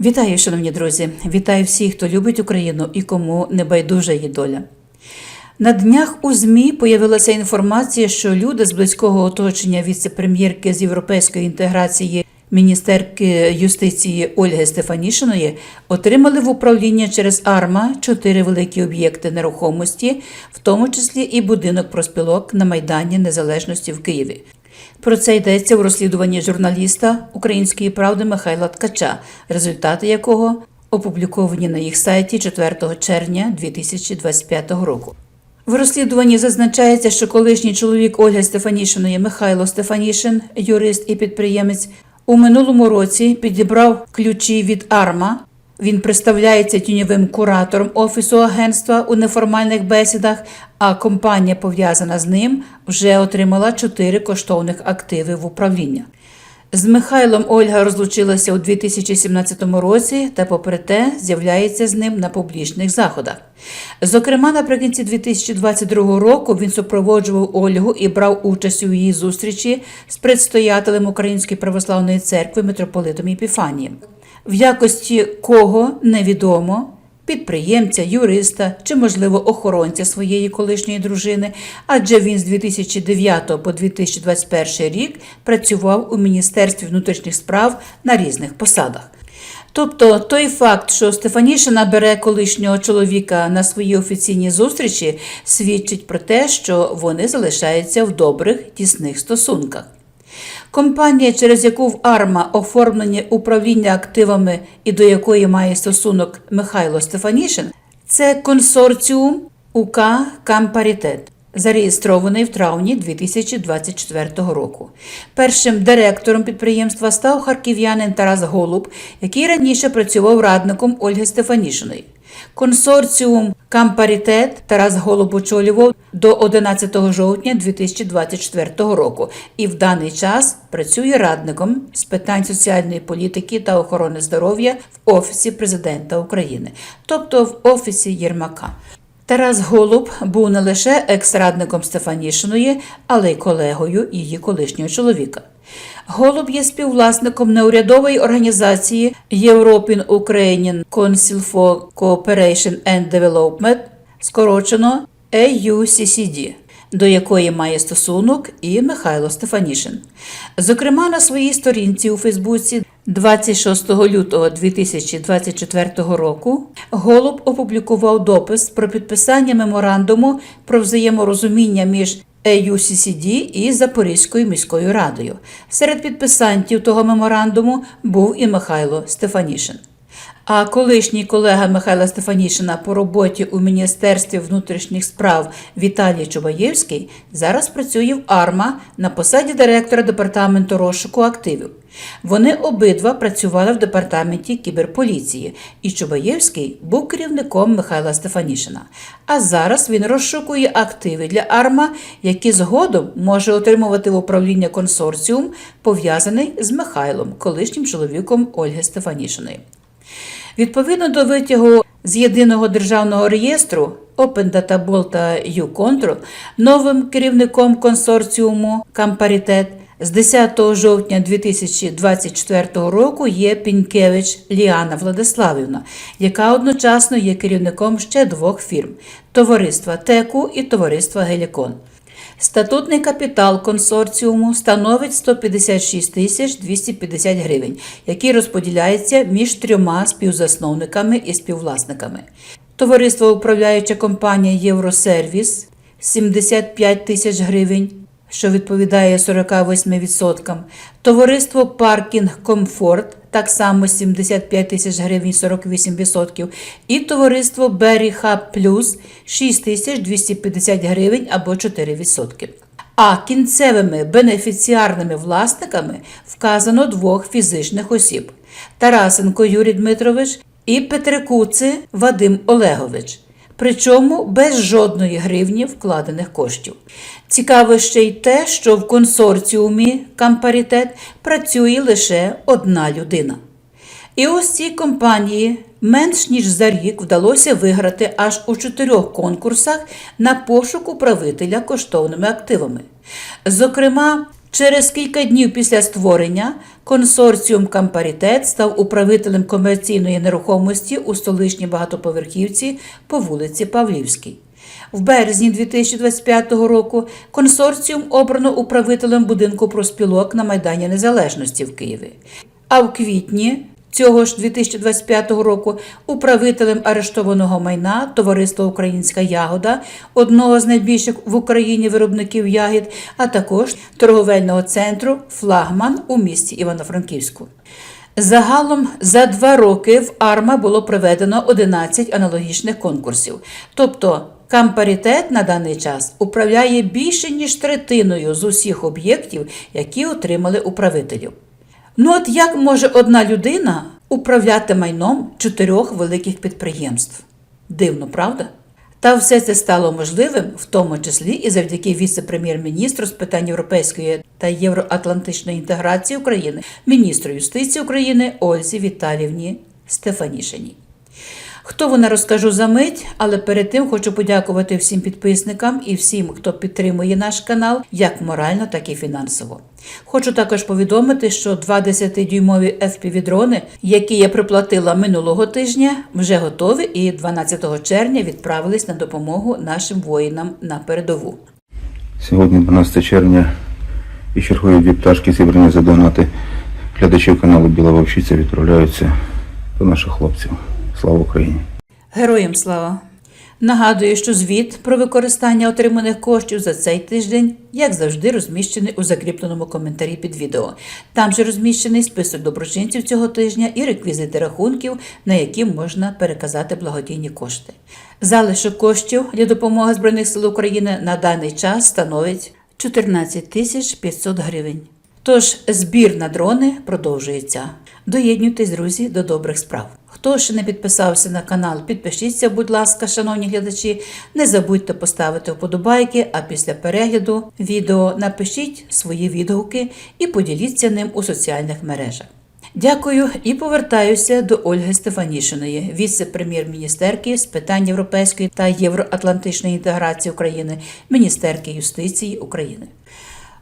Вітаю, шановні друзі! Вітаю всіх, хто любить Україну і кому не байдужа її доля. На днях у ЗМІ появилася інформація, що люди з близького оточення віце-прем'єрки з європейської інтеграції міністерки юстиції Ольги Стефанішиної отримали в управління через АРМА чотири великі об'єкти нерухомості, в тому числі і будинок проспілок на Майдані Незалежності в Києві. Про це йдеться у розслідуванні журналіста Української правди Михайла Ткача, результати якого опубліковані на їх сайті 4 червня 2025 року. В розслідуванні зазначається, що колишній чоловік Ольги Стефанішиної Михайло Стефанішин, юрист і підприємець, у минулому році підібрав ключі від АРМА. Він представляється тіньовим куратором офісу агентства у неформальних бесідах, а компанія, пов'язана з ним, вже отримала чотири коштовних активи в управління. З Михайлом Ольга розлучилася у 2017 році та, попри те, з'являється з ним на публічних заходах. Зокрема, наприкінці 2022 року він супроводжував Ольгу і брав участь у її зустрічі з предстоятелем Української православної церкви митрополитом Єпіфанієм. В якості кого невідомо. Підприємця, юриста чи, можливо, охоронця своєї колишньої дружини, адже він з 2009 по 2021 рік працював у Міністерстві внутрішніх справ на різних посадах. Тобто той факт, що Стефанішина бере колишнього чоловіка на свої офіційні зустрічі, свідчить про те, що вони залишаються в добрих тісних стосунках. Компанія, через яку в АРМА оформлені управління активами і до якої має стосунок Михайло Стефанішин, це консорціум УК Кампарітет, зареєстрований в травні 2024 року. Першим директором підприємства став харків'янин Тарас Голуб, який раніше працював радником Ольги Стефанішиної. Консорціум Кампарітет Тарас Голуб очолював до 11 жовтня 2024 року і в даний час працює радником з питань соціальної політики та охорони здоров'я в Офісі президента України, тобто в Офісі Єрмака. Тарас Голуб був не лише екс-радником Стефанішиної, але й колегою її колишнього чоловіка. Голуб є співвласником неурядової організації European Ukrainian Council for Cooperation and Development, скорочено EUCCD, до якої має стосунок і Михайло Стефанішин. Зокрема, на своїй сторінці у Фейсбуці 26 лютого 2024 року Голуб опублікував допис про підписання меморандуму про взаєморозуміння між EUCCD і Запорізькою міською радою. Серед підписантів того меморандуму був і Михайло Стефанішин. А колишній колега Михайла Стефанішина по роботі у Міністерстві внутрішніх справ Віталій Чубаєвський зараз працює в АРМА на посаді директора департаменту розшуку активів. Вони обидва працювали в департаменті кіберполіції, і Чубаєвський був керівником Михайла Стефанішина. А зараз він розшукує активи для АРМА, які згодом може отримувати в управління консорціум, пов'язаний з Михайлом, колишнім чоловіком Ольги Стефанішиної. Відповідно до витягу з єдиного державного реєстру Open Data Ball та U-Control, новим керівником консорціуму Кампарітет з 10 жовтня 2024 року є Пінькевич Ліана Владиславівна, яка одночасно є керівником ще двох фірм товариства Теку і товариства Гелікон. Статутний капітал консорціуму становить 156 тисяч 250 гривень, який розподіляється між трьома співзасновниками і співвласниками. Товариство управляюча компанія Євросервіс 75 тисяч гривень, що відповідає 48%. Товариство Паркінг Комфорт так само 75 тисяч гривень 48%. І товариство Беріха Плюс Plus 6 тисяч 250 гривень або 4%. А кінцевими бенефіціарними власниками вказано двох фізичних осіб: Тарасенко Юрій Дмитрович і Петрикуци Вадим Олегович. Причому без жодної гривні вкладених коштів. Цікаво ще й те, що в консорціумі Кампарітет працює лише одна людина. І ось цій компанії менш ніж за рік вдалося виграти аж у чотирьох конкурсах на пошук управителя коштовними активами. Зокрема, Через кілька днів після створення консорціум Кампарітет став управителем комерційної нерухомості у столичній багатоповерхівці по вулиці Павлівській. В березні 2025 року консорціум обрано управителем будинку проспілок на Майдані Незалежності в Києві. А в квітні цього ж 2025 року управителем арештованого майна Товариства Українська Ягода, одного з найбільших в Україні виробників ягід, а також торговельного центру Флагман у місті Івано-Франківську. Загалом за два роки в АРМА було проведено 11 аналогічних конкурсів. Тобто Кампарітет на даний час управляє більше ніж третиною з усіх об'єктів, які отримали управителів. Ну от як може одна людина управляти майном чотирьох великих підприємств? Дивно, правда? Та все це стало можливим, в тому числі і завдяки віце-прем'єр-міністру з питань європейської та євроатлантичної інтеграції України, міністру юстиції України Ользі Віталівні Стефанішиній. Хто вона розкажу за мить, але перед тим хочу подякувати всім підписникам і всім, хто підтримує наш канал, як морально, так і фінансово. Хочу також повідомити, що два 10-дюймові FPV-дрони, які я приплатила минулого тижня, вже готові і 12 червня відправились на допомогу нашим воїнам на передову. Сьогодні 12 червня і чергові дві пташки зібрані за донати глядачів каналу Біла Вовчиця відправляються до наших хлопців. Слава Україні! Героям слава! Нагадую, що звіт про використання отриманих коштів за цей тиждень, як завжди, розміщений у закріпленому коментарі під відео. Там же розміщений список доброчинців цього тижня і реквізити рахунків, на які можна переказати благодійні кошти. Залишок коштів для допомоги Збройних сил України на даний час становить 14 тисяч 500 гривень. Тож збір на дрони продовжується. Доєднуйтесь, друзі, до добрих справ. Хто ще не підписався на канал, підпишіться, будь ласка, шановні глядачі. Не забудьте поставити вподобайки, а після перегляду відео напишіть свої відгуки і поділіться ним у соціальних мережах. Дякую і повертаюся до Ольги Стефанішиної, віце-прем'єр-міністерки з питань європейської та євроатлантичної інтеграції України, міністерки юстиції України.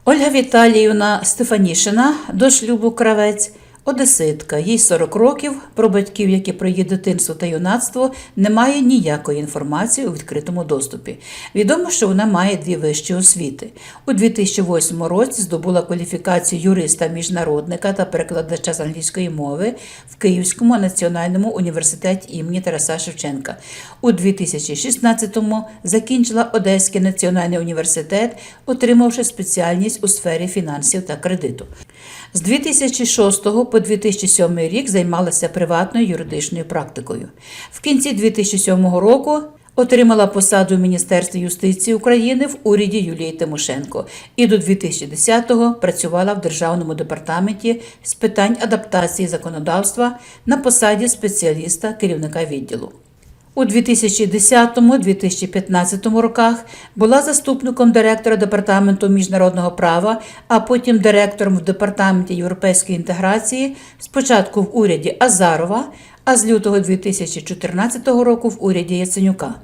Ольга Віталіївна Стефанішина до шлюбу кравець. Одеситка, їй 40 років. Про батьків, які про її дитинство та юнацтво, немає ніякої інформації у відкритому доступі. Відомо, що вона має дві вищі освіти. У 2008 році здобула кваліфікацію юриста-міжнародника та перекладача з англійської мови в Київському національному університеті імені Тараса Шевченка. У 2016-му закінчила Одеський національний університет, отримавши спеціальність у сфері фінансів та кредиту. З 2006 по 2007 рік займалася приватною юридичною практикою. В кінці 2007 року отримала посаду в Міністерстві юстиції України в уряді Юлії Тимошенко і до 2010-го працювала в Державному департаменті з питань адаптації законодавства на посаді спеціаліста керівника відділу. У 2010-2015 роках була заступником директора департаменту міжнародного права, а потім директором в департаменті європейської інтеграції, спочатку в уряді Азарова, а з лютого 2014 року в уряді Яценюка.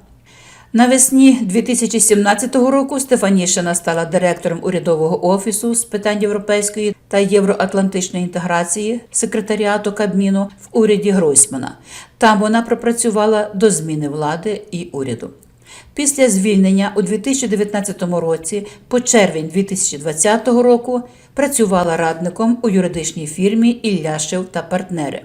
Навесні 2017 року Стефанішина стала директором урядового офісу з питань європейської та євроатлантичної інтеграції секретаріату Кабміну в уряді Гройсмана. Там вона пропрацювала до зміни влади і уряду. Після звільнення у 2019 році, по червень 2020 року, працювала радником у юридичній фірмі Ілляшев та партнери.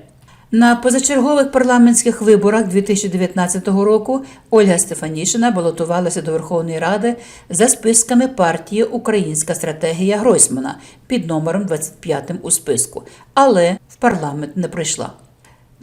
На позачергових парламентських виборах 2019 року Ольга Стефанішина балотувалася до Верховної Ради за списками партії Українська стратегія Гройсмана під номером 25 у списку, але в парламент не пройшла.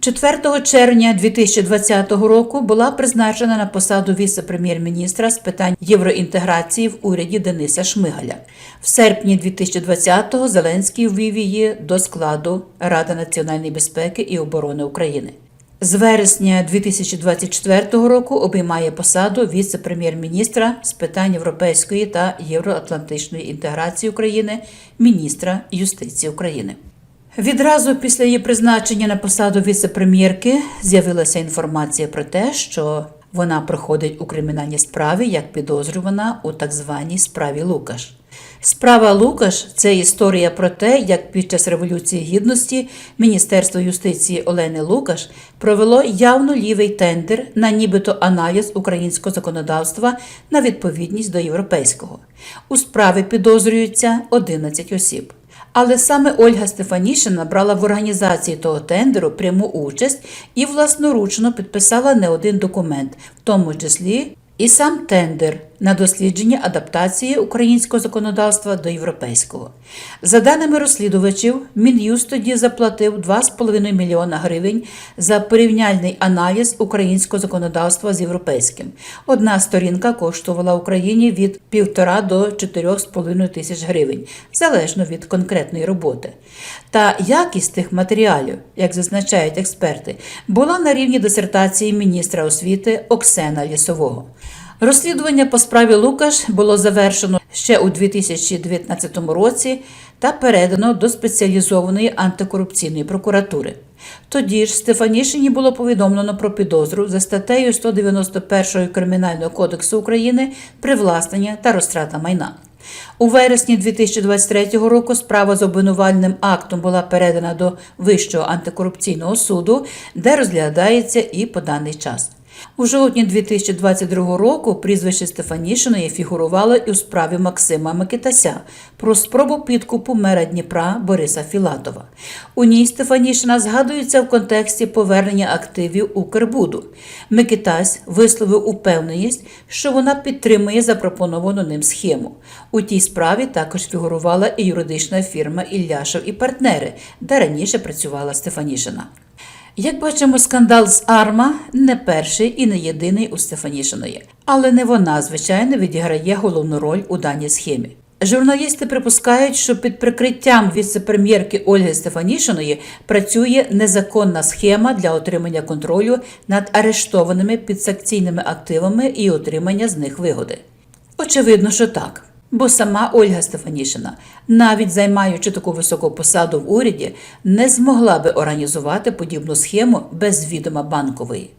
4 червня 2020 року була призначена на посаду віце-прем'єр-міністра з питань євроінтеграції в уряді Дениса Шмигаля. В серпні 2020-го Зеленський ввів її до складу Ради національної безпеки і оборони України. З вересня 2024 року обіймає посаду віце-прем'єр-міністра з питань європейської та євроатлантичної інтеграції України, міністра юстиції України. Відразу після її призначення на посаду віце-прем'єрки з'явилася інформація про те, що вона проходить у кримінальній справі як підозрювана у так званій справі Лукаш. Справа Лукаш це історія про те, як під час Революції Гідності Міністерство юстиції Олени Лукаш провело явно лівий тендер на нібито аналіз українського законодавства на відповідність до європейського. У справі підозрюються 11 осіб. Але саме Ольга Стефанішина брала в організації того тендеру пряму участь і власноручно підписала не один документ, в тому числі і сам тендер на дослідження адаптації українського законодавства до європейського. За даними розслідувачів, Мін'юст тоді заплатив 2,5 мільйона гривень за порівняльний аналіз українського законодавства з європейським. Одна сторінка коштувала Україні від 1,5 до 4,5 тисяч гривень, залежно від конкретної роботи. Та якість тих матеріалів, як зазначають експерти, була на рівні дисертації міністра освіти Оксена Лісового. Розслідування по справі Лукаш було завершено ще у 2019 році та передано до спеціалізованої антикорупційної прокуратури. Тоді ж Стефанішині було повідомлено про підозру за статтею 191 Кримінального кодексу України привласнення та розтрата майна. У вересні 2023 року справа з обвинувальним актом була передана до Вищого антикорупційного суду, де розглядається і по даний час. У жовтні 2022 року прізвище Стефанішиної фігурувало і у справі Максима Микитася про спробу підкупу мера Дніпра Бориса Філатова. У ній Стефанішина згадується в контексті повернення активів Укрбуду. Микитась висловив упевненість, що вона підтримує запропоновану ним схему. У тій справі також фігурувала і юридична фірма Ілляшев і партнери, де раніше працювала Стефанішина. Як бачимо, скандал з Арма не перший і не єдиний у Стефанішиної, але не вона, звичайно, відіграє головну роль у даній схемі. Журналісти припускають, що під прикриттям віце-прем'єрки Ольги Стефанішиної працює незаконна схема для отримання контролю над арештованими підсакційними активами і отримання з них вигоди. Очевидно, що так. Бо сама Ольга Стефанішина, навіть займаючи таку високу посаду в уряді, не змогла би організувати подібну схему без відома банкової.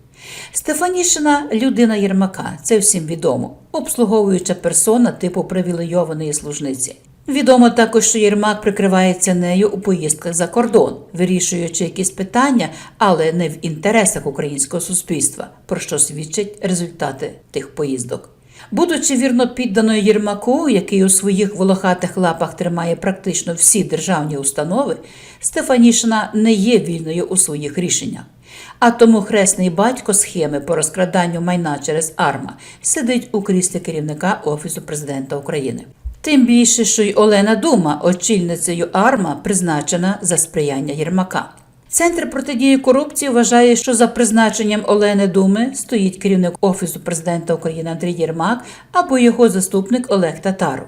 Стефанішина людина Єрмака, це всім відомо, обслуговуюча персона типу привілейованої служниці. Відомо також, що Єрмак прикривається нею у поїздках за кордон, вирішуючи якісь питання, але не в інтересах українського суспільства, про що свідчать результати тих поїздок. Будучи вірно підданою Єрмаку, який у своїх волохатих лапах тримає практично всі державні установи, Стефанішина не є вільною у своїх рішеннях. А тому хресний батько схеми по розкраданню майна через АРМА сидить у кріслі керівника Офісу президента України. Тим більше, що й Олена Дума, очільницею АРМА, призначена за сприяння Єрмака. Центр протидії корупції вважає, що за призначенням Олени Думи стоїть керівник Офісу президента України Андрій Єрмак або його заступник Олег Татаров.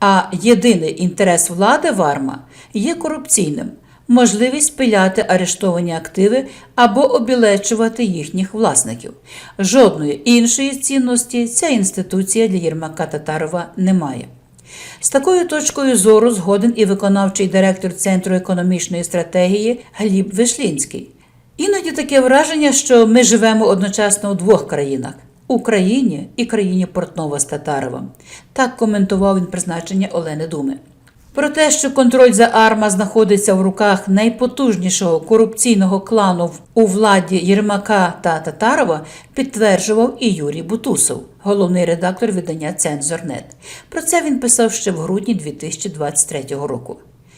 А єдиний інтерес влади в АРМА є корупційним можливість пиляти арештовані активи або обілечувати їхніх власників. Жодної іншої цінності ця інституція для Єрмака Татарова не має. З такою точкою зору згоден і виконавчий директор Центру економічної стратегії Гліб Вишлінський. Іноді таке враження, що ми живемо одночасно у двох країнах Україні і країні Портнова з Татаровим. Так коментував він призначення Олени Думи. Про те, що контроль за Арма знаходиться в руках найпотужнішого корупційного клану у владі Єрмака та Татарова, підтверджував і Юрій Бутусов, головний редактор видання Цензорнет. Про це він писав ще в грудні 2023 року.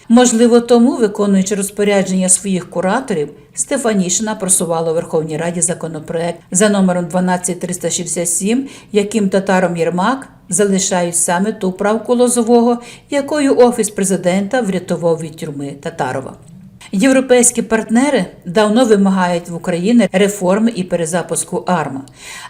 Можливо, тому, виконуючи розпорядження своїх кураторів, Стефанішина просувала у Верховній Раді законопроект за номером 12367, яким татаром Єрмак залишають саме ту правку Лозового, якою Офіс президента врятував від тюрми Татарова. Європейські партнери давно вимагають в Україні реформи і перезапуску АРМА,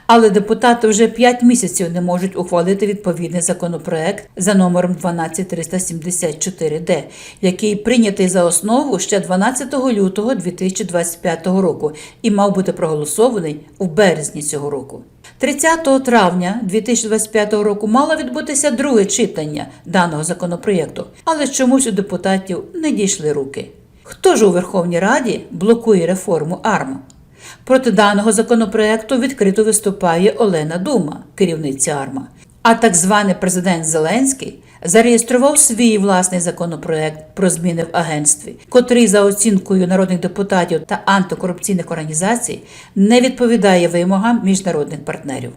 але депутати вже 5 місяців не можуть ухвалити відповідний законопроект за номером 12374-д, який прийнятий за основу ще 12 лютого 2025 року і мав бути проголосований у березні цього року. 30 травня 2025 року мало відбутися друге читання даного законопроєкту, але чомусь у депутатів не дійшли руки. Хто ж у Верховній Раді блокує реформу АРМ? Проти даного законопроекту відкрито виступає Олена Дума, керівниця АРМА. А так званий президент Зеленський зареєстрував свій власний законопроект про зміни в агентстві, котрий за оцінкою народних депутатів та антикорупційних організацій не відповідає вимогам міжнародних партнерів.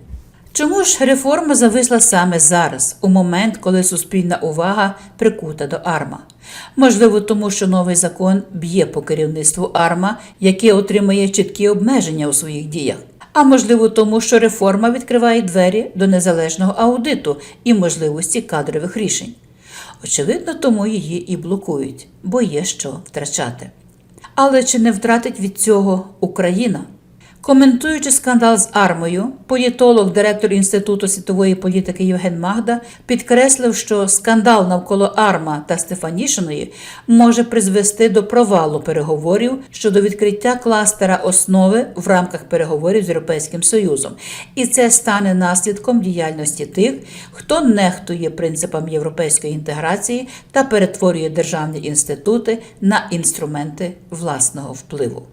Чому ж реформа зависла саме зараз, у момент, коли суспільна увага прикута до АРМА? Можливо, тому що новий закон б'є по керівництву АРМА, яке отримує чіткі обмеження у своїх діях. А можливо, тому що реформа відкриває двері до незалежного аудиту і можливості кадрових рішень. Очевидно, тому її і блокують, бо є що втрачати. Але чи не втратить від цього Україна? Коментуючи скандал з армою, політолог, директор Інституту світової політики Євген Магда підкреслив, що скандал навколо Арма та Стефанішиної може призвести до провалу переговорів щодо відкриття кластера основи в рамках переговорів з Європейським Союзом, і це стане наслідком діяльності тих, хто нехтує принципам європейської інтеграції та перетворює державні інститути на інструменти власного впливу.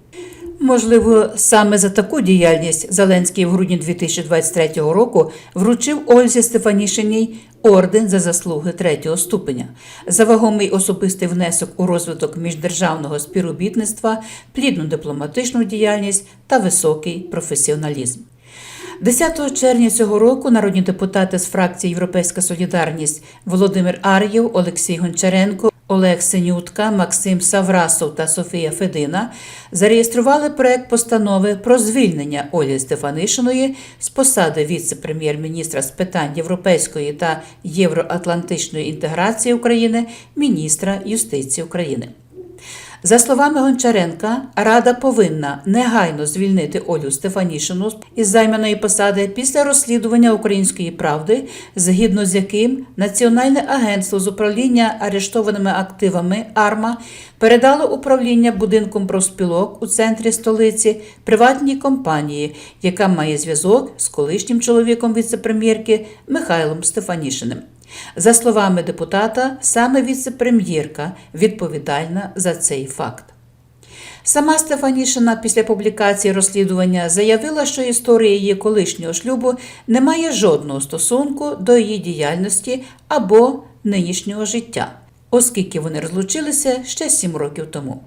Можливо, саме за таку діяльність Зеленський в грудні 2023 року вручив Ользі Стефанішиній орден за заслуги третього ступеня, за вагомий особистий внесок у розвиток міждержавного співробітництва, плідну дипломатичну діяльність та високий професіоналізм. 10 червня цього року народні депутати з фракції Європейська Солідарність Володимир Ар'єв, Олексій Гончаренко, Олег Синютка, Максим Саврасов та Софія Федина зареєстрували проект постанови про звільнення Олі Стефанишиної з посади віце-прем'єр-міністра з питань європейської та євроатлантичної інтеграції України, міністра юстиції України. За словами Гончаренка, Рада повинна негайно звільнити Олю Стефанішину із займаної посади після розслідування української правди, згідно з яким Національне агентство з управління арештованими активами АРМА передало управління будинком профспілок у центрі столиці приватній компанії, яка має зв'язок з колишнім чоловіком віце-прем'єрки Михайлом Стефанішиним. За словами депутата, саме віце-прем'єрка відповідальна за цей факт. Сама Стефанішина після публікації розслідування заявила, що історія її колишнього шлюбу не має жодного стосунку до її діяльності або нинішнього життя, оскільки вони розлучилися ще сім років тому.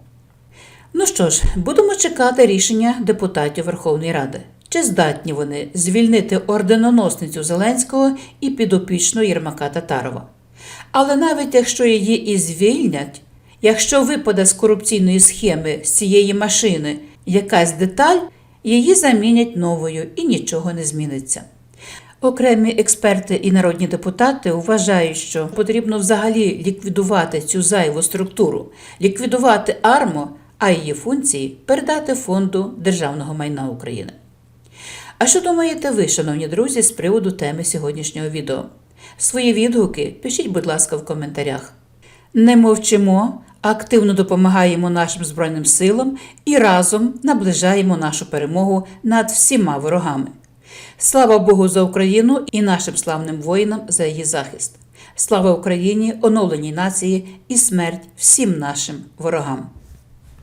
Ну що ж, будемо чекати рішення депутатів Верховної Ради. Чи здатні вони звільнити орденоносницю Зеленського і підопічну Єрмака Татарова? Але навіть якщо її і звільнять, якщо випаде з корупційної схеми з цієї машини якась деталь, її замінять новою і нічого не зміниться. Окремі експерти і народні депутати вважають, що потрібно взагалі ліквідувати цю зайву структуру, ліквідувати АРМО, а її функції передати фонду державного майна України. А що думаєте ви, шановні друзі, з приводу теми сьогоднішнього відео? Свої відгуки пишіть, будь ласка, в коментарях. Не мовчимо, активно допомагаємо нашим Збройним силам і разом наближаємо нашу перемогу над всіма ворогами. Слава Богу за Україну і нашим славним воїнам за її захист. Слава Україні, оновленій нації і смерть всім нашим ворогам.